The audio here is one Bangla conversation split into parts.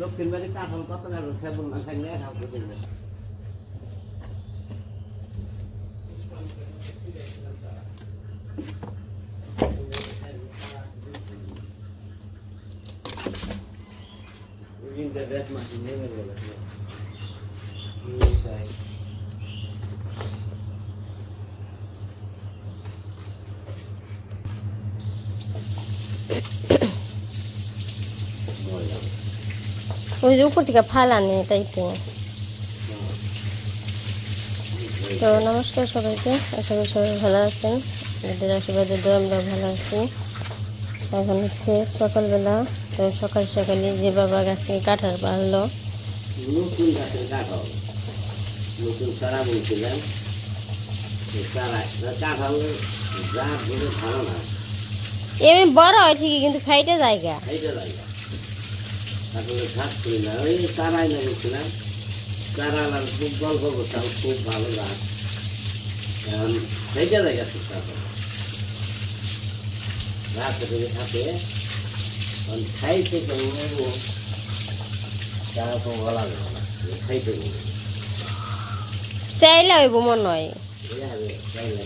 দক্ষিণ বাড়ি কাঁঠাল কত না সেবন না থাকলে খাওয়া দিলে Internet masih never ওই যে উপর থেকে ফালানি তাই তো। তো নমস্কার সবাইকে আশা করি সবাই ভালো আছেন। এদের আশীর্বাদে দোয়া আমরা ভালো আছি। এখন হচ্ছে সকালবেলা তো সকাল সকালে যে বাবা গাছ থেকে কাঁঠাল পারল নতুন গাছের কাঁঠাল নতুন চারা বলছিলাম চারা কাঁঠাল যা ধরে ভালো না। এমনি বড় হয় ঠিকই কিন্তু ফাইটে জায়গা। এইটা জায়গা। তারপরে ঘাস করি না ওই চারাই না বলছিলাম চারা আলার খুব গল্প করতাম খুব ভালো গাছ এখন সেইটা জায়গা ঠিক আছে গাছ থেকে থাকে এখন খাইতে কেমন তারা তো বলা যাবে না খাইতে চাইলে হইব মনে হয়। চাইলে।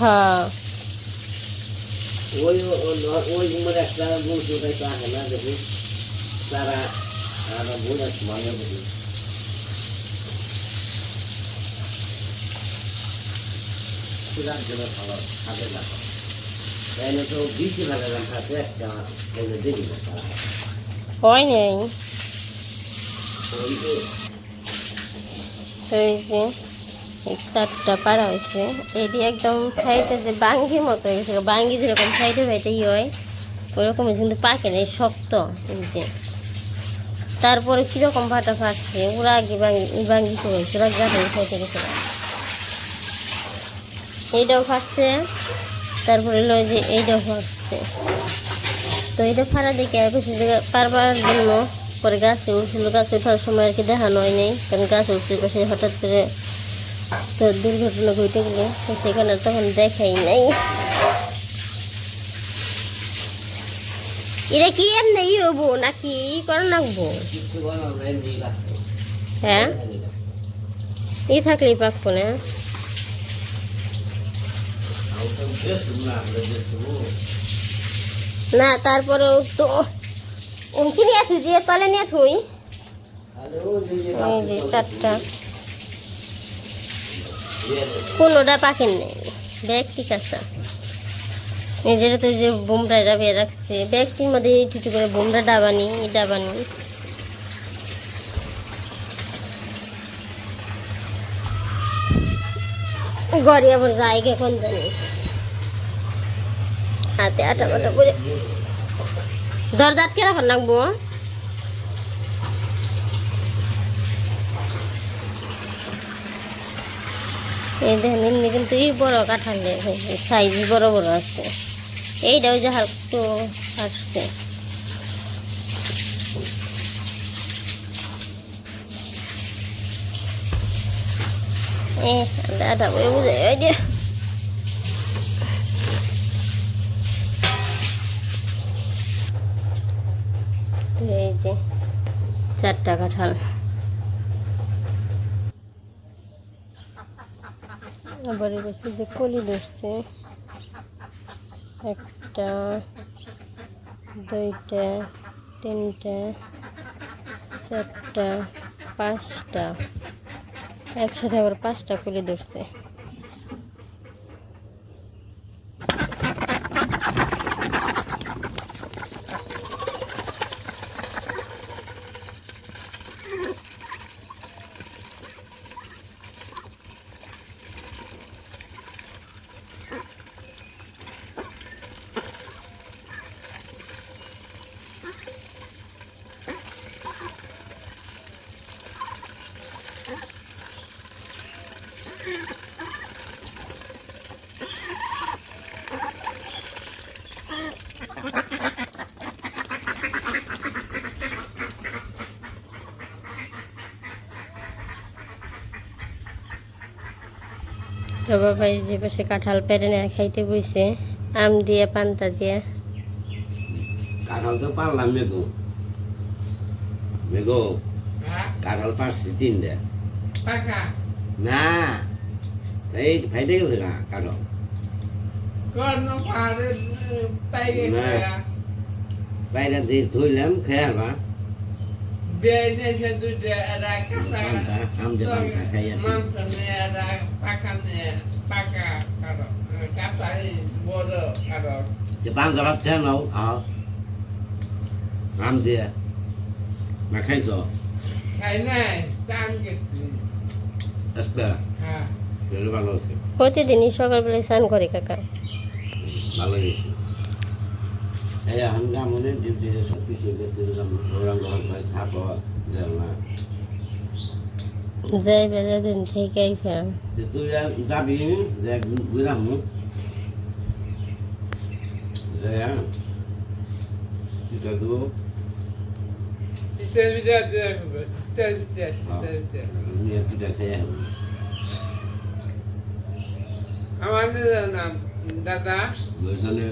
হ্যাঁ। ওই ওই উমর একটা বলছি ওটাই তো আসে না দেখি। তারা আমরা ভুল আছে মানে ভালো খাবে না। তাইলে তো বিশি ভালো গান খাতে একটা না হয় নাই। এই যে। চারটা পাড়া হয়েছে। এটি একদম সাইডে যে বাঙ্গির মতো হয়ে গেছে বাঙ্গি যেরকম সাইডে ই হয় ওরকম কিন্তু পাকে নেই শক্ত যে। তারপরে কীরকম ফাটা ফাটছে, ওরা আগে বাঙ্গি বাঙ্গি হয়েছে, ওরা গাছে সাইডে গেছে। এইটাও ফাটছে, তারপরে হলো যে এইটাও ফাটছে। তো এটা ফাড়া দেখে বেশি জায়গা পারবার জন্য পরে গাছে উঠছিল গাছে ওঠার সময় আর কি দেখানো হয় নাই, কারণ গাছে উঠতে পাশে হঠাৎ করে তো দুর্ঘটনা ঘটে গেলে। তো সেখানে তখন দেখাই নাই। এটা কি এমনি ই হব নাকি করে রাখব কিছু বানাও না এমনি রাখতে হ্যাঁ? ই থাকলেই পাকবো না। না তারপরেও তো উনকি নিয়ে আসি? দিয়ে তলে নিয়ে থুই এই চারটা। কোনোটা পাকেন নেই। ব্যাগ ঠিক আছে। এই যেটাতে যে বোমরা ডাবিয়ে রাখছে। ব্যাগটির মধ্যে একটু করে বোমরা ডাবানি ডাবানি গড়ি আবার জায়গা কোন জানি। হাতে আটা বাটা করে দরজা আটকে রাখার রাখব এই দেখেন, এমনি কিন্তু এই বড় কাঁঠালে সাইজ বড় বড় আছে। এইটা ওই যে। হালকা আসছে চারটা কাঁঠাল। আবার পাশে যে কলি বসছে, একটা, দুইটা, তিনটা, চারটা, পাঁচটা। একসাথে আবার পাঁচটা কলি ধরছে। তো বাবা এই যে পাশে কাঁঠাল পেরে নেয় খাইতে বইছে আম দিয়ে পান্তা দিয়ে। কাঁঠাল তো পারলাম মেঘো। মেঘো কাঁঠাল পারছি তিনটে। পাকা? না এই ফাইটে গেছে না কাঁঠাল। না। বাইরে দিয়ে ধুইলাম খেয়ে পান্তা খাইয়া মাংস যে পান্তা ভাত খেয়ে নাও আও আম দিয়ে না খাইছ খাই নাই টান গেছি একটা হ্যাঁ গেলে ভালো আছে প্রতিদিনই সকালবেলায় স্নান করে কাকা ভালো গেছে এই এখন মনে ডিউটি সব কিছু করতে দিলাম ওরঙ্গ হয় ছাপ যাও না যাই বেজা দিন থেকে আইফাম যে তুই আর যাবি যে বুঝলাম যে এটা দেবো ইতের বিটা দিয়ে হবে ইতের বিটা ইতের বিটা নিয়ে পিঠা খেয়ে হবে আমাদের নাম দাদা ওইখানে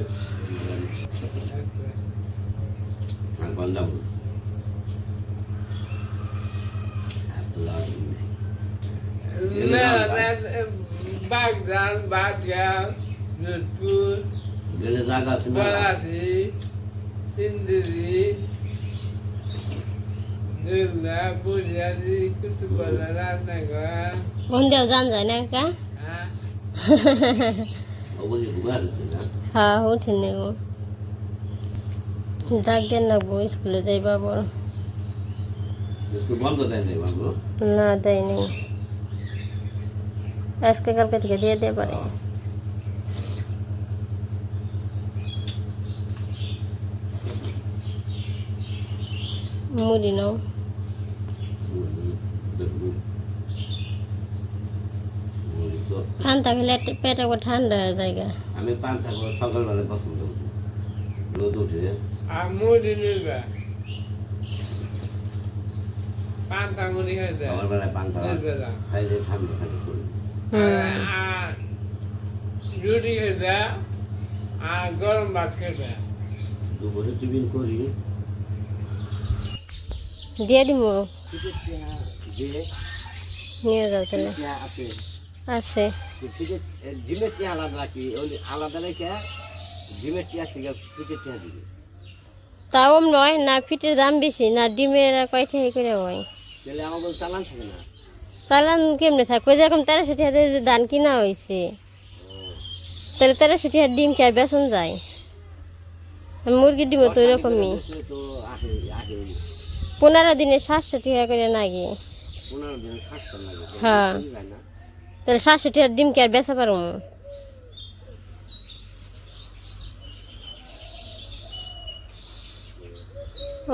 এখন যাব বাগদান বাগদান যোধপুর গেলে জায়গা আছে না বালাজি সিন্দিরি দুর্গা বুঝারি কুতুবলা রান্নাঘর মন্দির জান যায় না কাকা হ্যাঁ উঠে নেব ডাক দেন লাগবো স্কুলে যাই বাবর না দেয় নেই আজকে কালকে থেকে দিয়ে দিয়ে পারে মুড়ি নাও। ঠান্ডা খেলে পেট ঠান্ডা হয়ে যায় আমি পান্তা করে সকালবেলা পছন্দ করি। রোদ উঠে। মুড়ি নিবে। পান্তা মুড়ি খাইতে সকালবেলায় পান্তা খাইলে ঠান্ডা থাকে শরীর। রুটি খেতে আর গরম দুপুরে করি দিয়ে দিব নিয়ে যাও তাহলে। আছে। জিমের টিয়া আলাদা রাখি আলাদা রেখে জিমের টিয়া থেকে পিঠের তাও নয়, না ফিটের দাম বেশি, না ডিমের কয়টা করে হয়? তাহলে আমার চালান থাকে না চালান কেমনে থাকবে? যেরকম টাকা দিয়ে যে ধান কিনা হয়েছে তাহলে তেরোশো টাকা ডিম কে আর বেসন যায়। মুরগির ডিমও তো ওইরকমই পনেরো দিনে সাতশো টাকা করে দিন লাগে হ্যাঁ। তাহলে সাতশো টাকার ডিম কে আর বেচা পারব।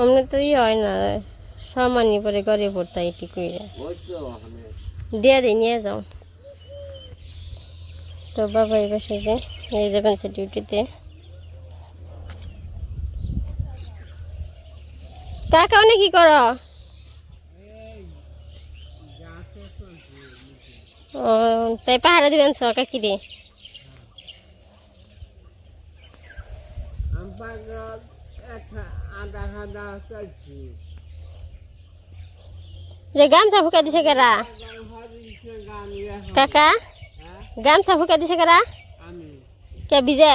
অমনি তো ই হয় না সমানই পরে ঘরে পড়তে এটি কইরা। দিয়ে দিই নিয়ে যাও। তো বাবা পাশে যে, এই যাবেন সে ডিউটিতে। কাকা অনেক কি করো? তাই পাহারা দিবেন স কাকি রে আধা আধা চলছি রে গামছা ফুকা দিছে কেরা? কাকা, গামছা ফুকা দিছে কেরা? কে বিজে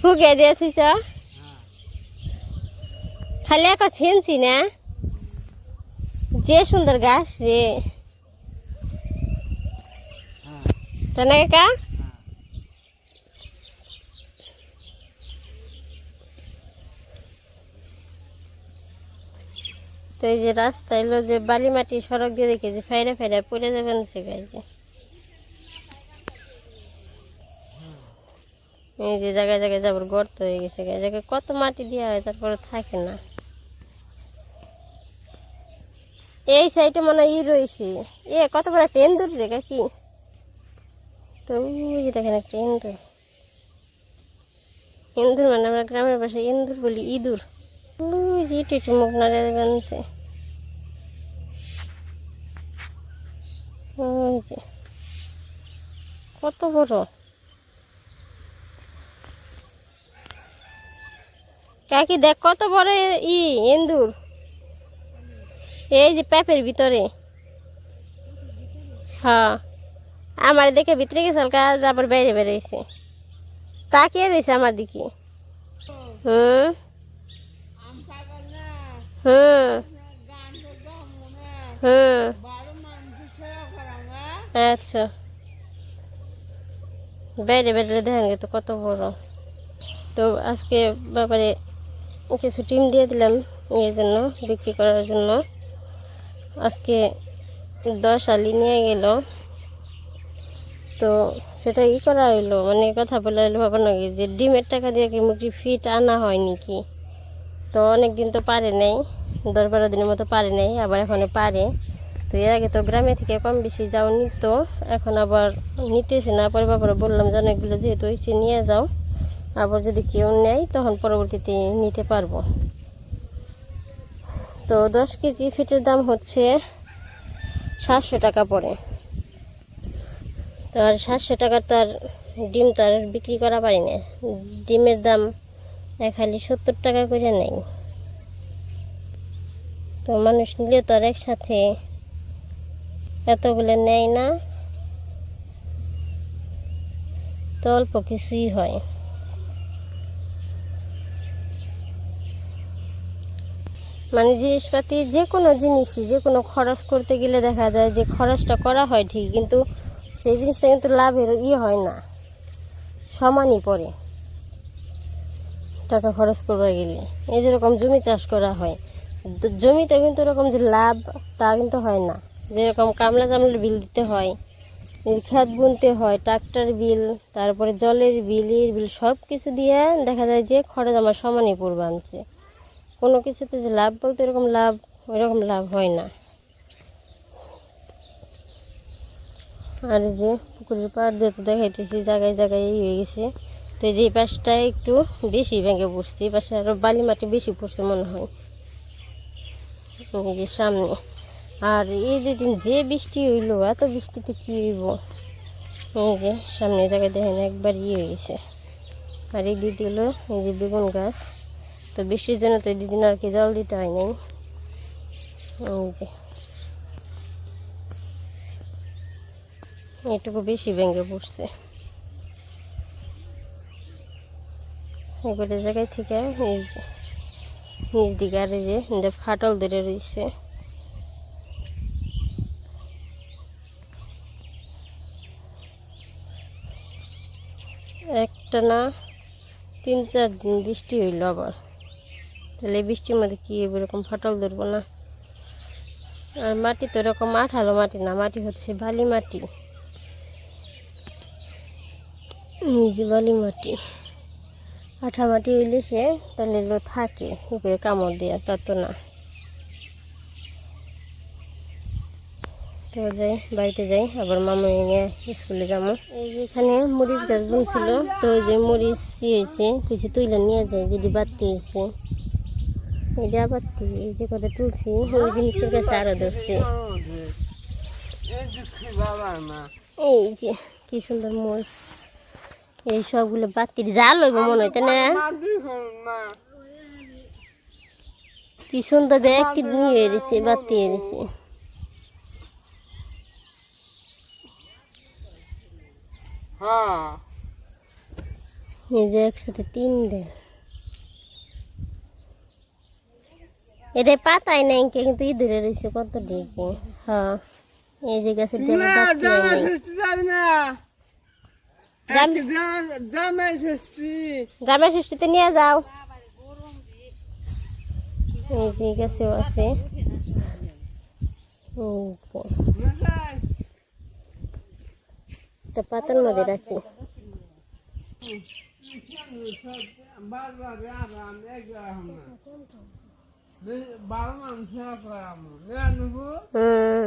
ফুকে দিয়েছিস? খালি এক ছিনছি না। যে সুন্দর গাছ রে। তাই না কাকা তো এই যে রাস্তা এলো যে বালি মাটি সড়ক দিয়ে দেখে যে ফাইরে ফাইরে পড়ে যাবেন সে গাইছে এই যে জায়গায় জায়গায় যাবার গর্ত হয়ে গেছে গায়ে। জায়গায় কত মাটি দেওয়া হয় তারপরে থাকে না। এই সাইডে মনে হয় ই রয়েছে। এ, কত বড় একটা এন্দুর রে কি? তো ওই যে দেখেন একটা এন্দুর এন্দুর মানে আমরা গ্রামের ভাষায় এন্দুর বলি ইঁদুর। ওই যে একটু মুখ নাড়ে বানছে যে। কত বড়? কাকি, দেখ কত বড় ই এন্দুর এই যে প্যাপের ভিতরে। হ্যাঁ। আমার দেখে ভিতরে গেছে কাজ আবার বাইরে বেরিয়েছে। তাকিয়ে দিয়েছে আমার দিকে। হুম হুম হুম আচ্ছা। বাইরে বেরোলে দেখেন তো কত বড়। তো আজকে ব্যাপারে কিছু টিম দিয়ে দিলাম এর জন্য, বিক্রি করার জন্য। আজকে দশ আলি নিয়ে গেল। তো সেটা ই করা হইল মানে কথা বলে হইল বাবা নাকি যে ডিমের টাকা দিয়ে কি মুরগি ফিট আনা হয় নাকি? তো অনেক দিন তো পারে নাই, দশ বারো দিনের মতো পারে নাই, আবার এখন পারে। এর আগে তো গ্রামে থেকে কম বেশি যাও নিত এখন আবার নিতেছে না। পরে বাবারা বললাম যে অনেকগুলো যেহেতু হয়েছে নিয়ে যাও। আবার যদি কেউ নেয়, তখন পরবর্তীতে নিতে পারব। তো দশ কেজি ফিটের দাম হচ্ছে সাতশো টাকা পড়ে তো আর সাতশো টাকার তো আর ডিম তো আর বিক্রি করা পারি না। ডিমের দাম খালি সত্তর টাকা করে নেই। তো মানুষ নিলে তো আর একসাথে এতগুলো নেয় না। তো অল্প কিছুই হয়। মানে জিনিসপাতি যে কোনো জিনিসই যে কোনো খরচ করতে গেলে দেখা যায় যে খরচটা করা হয় ঠিক, কিন্তু সেই জিনিসটা কিন্তু লাভের ইয়ে হয় না। সমানই পড়ে। টাকা খরচ করতে গেলে। এই যেরকম জমি চাষ করা হয় জমিতে কিন্তু এরকম যে লাভ তা কিন্তু হয় না। যেরকম কামলা চামলার বিল দিতে হয় খেত বুনতে হয়, ট্রাক্টর বিল, তারপরে জলের বিল, এর বিল সব কিছু দিয়ে দেখা যায় যে খরচ আমার সমানই পড়বে আনছে কোনো কিছুতে যে লাভ বলতে এরকম লাভ, ওইরকম লাভ হয় না। আর যে পুকুরের পাড় দিয়ে তো দেখাইতেছি, জায়গায় জায়গায় এই হয়ে গেছে। তো যে পাশটা একটু বেশি ভেঙে পড়ছে, এই পাশে আরও বালি মাটি বেশি পড়ছে মনে হয়। এই যে সামনে। আর এই যেদিন যে বৃষ্টি হইল, এত বৃষ্টিতে কি হইব? এই যে সামনে জায়গায় দেখেন একবার ইয়ে হয়ে গেছে আর এই দিদি হলো এই যে বেগুন গাছ। তো বৃষ্টির জন্য তো এই দুদিন আর কি জল দিতে হয় নাই। এই যে। এটুকু বেশি ভেঙে পড়ছে। এবারে জায়গায় থেকে এই যে, নিচ দিকে আর এই যে ফাটল ধরে রয়েছে একটা না, তিন চার দিন বৃষ্টি হইল আবার। তাহলে বৃষ্টির মধ্যে কি এরকম ফাটল ধরবো না? আর মাটি তো এরকম আঠালো মাটি না, মাটি হচ্ছে বালি মাটি। যে বালি মাটি। আঠা মাটি হইলে সে তাহলে থাকে কামড় দেওয়া তা তো না। তো যাই, বাড়িতে যাই। আবার মামা নিয়ে স্কুলে যাব। এই যে এখানে মরিচ গাছ বুনছিল, তো যে মরিচ ই হয়েছে কিছু তুইলে নিয়ে যায় যদি বাড়তি হয়েছে। যে আবার এই যে কথা তুলছি, ওই জিনিসের কাছে আরও ধরছে। এই যে কি সুন্দর মরিচ। এই সবগুলো বাতি জাল হইব মনে হইতে না। কি সুন্দর দেখ, কি নিয়ে এসেছে বাতি এসেছে হ্যাঁ। এই যে একসাথে তিনটে। এটা পাতায় নাই কে কিন্তু ই রয়েছে কত দেখি হ্যাঁ। এই যে গাছের জাম- ষষ্ঠীতে নিয়ে যাও। এই যে গাছেও আছে। এই যে। একটা পাতার মধ্যে রাখি। হুম।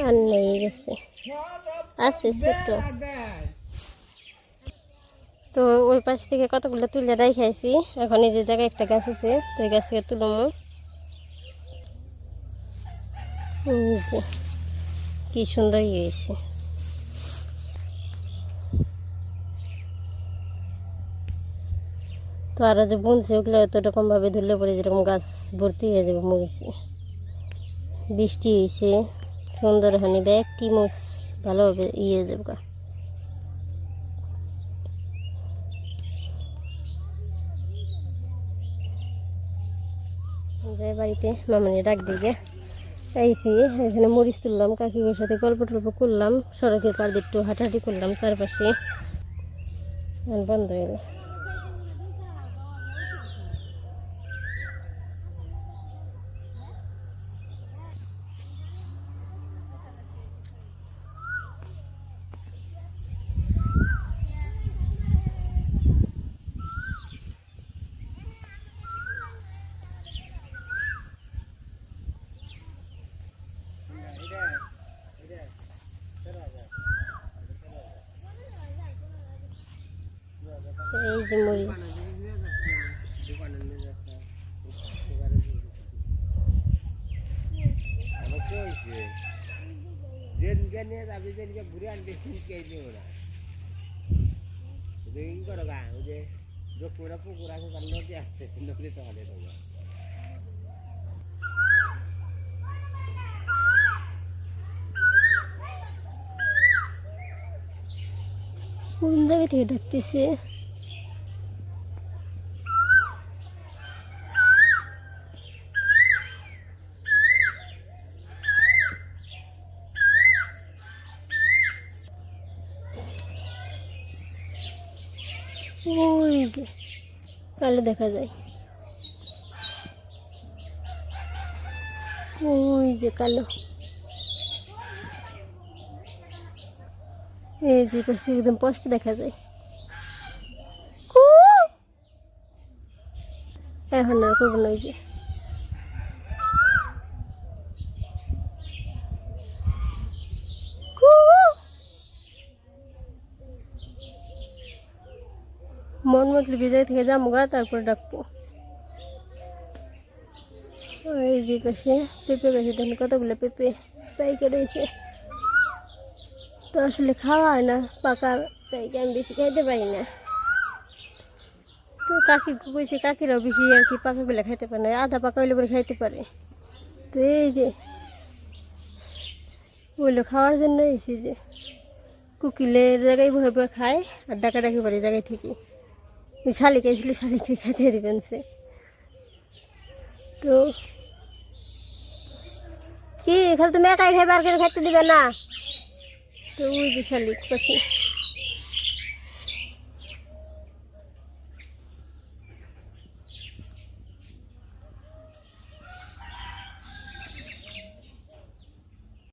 আর নেই গেছে। আছে ছোট। তো ওই পাশ থেকে কতগুলো তুলে রাখাইছি এখন এই যে জায়গায় একটা গাছ আছে, তো এই গাছ থেকে তুলমো কি সুন্দর ইয়ে হয়েছে। তো আরও যে বুনছে, ওগুলো তো এরকম ভাবে ধরলে পরে যেরকম গাছ ভর্তি হয়ে যাবে মরিচে। বৃষ্টি হয়েছে, সুন্দর হানি ব্যাগ কি মুস ভালোভাবে ইয়ে যাবে যাই বাড়িতে মামানি ডাক দিকে। আইসি এখানে মরিচ তুললাম কাকির সাথে গল্প টল্প করলাম, সড়কের দিয়ে একটু হাঁটাহাঁটি করলাম চারপাশে। বন্ধ হয়ে গেল তো এই যে মরিচ যেদিনকে নিয়ে যাবি যেদিনকে ঘুরে আনবে সেদিনকে নিয়ে ওরা ই করো গা যে পুকুর পুকুর তার নদী আছে নদী তো হলে দেবো কোন জায়গা থেকে ডাকতেছে ওই যে কালো দেখা যায়। ওই যে কালো। এই যে পাশে একদম স্পষ্ট দেখা যায়! এখন আর করব না, ওই যে কু! মন মতলে বিদায় থেকে যাব গা, তারপর ডাকবো। এই যে পাশে পেঁপে গাছে দেখেন কতগুলো পেঁপে পাইকে রয়েছে। তো আসলে খাওয়া হয় না, পাকা পাইকে আমি বেশি খাইতে পারি না। তো কাকি কইছে, কাকিরাও বেশি আর কি পাকাগুলো খাইতে পারে না, আধা পাকা হইলে পরে খাইতে পারে। তো এই যে ওইগুলো খাওয়ার জন্য এসে যে, কুকিলের জায়গায় বসে বসে খায় আর ডাকা ডাকি পারে জায়গায় থেকে। ওই শালিক এসেছিল শালিকে খাইতে দেবেন সে। তো কি, এখানে তুমি একাই খাইবার করে খাইতে দিবে না। তো ওই যে শালিক পাখি।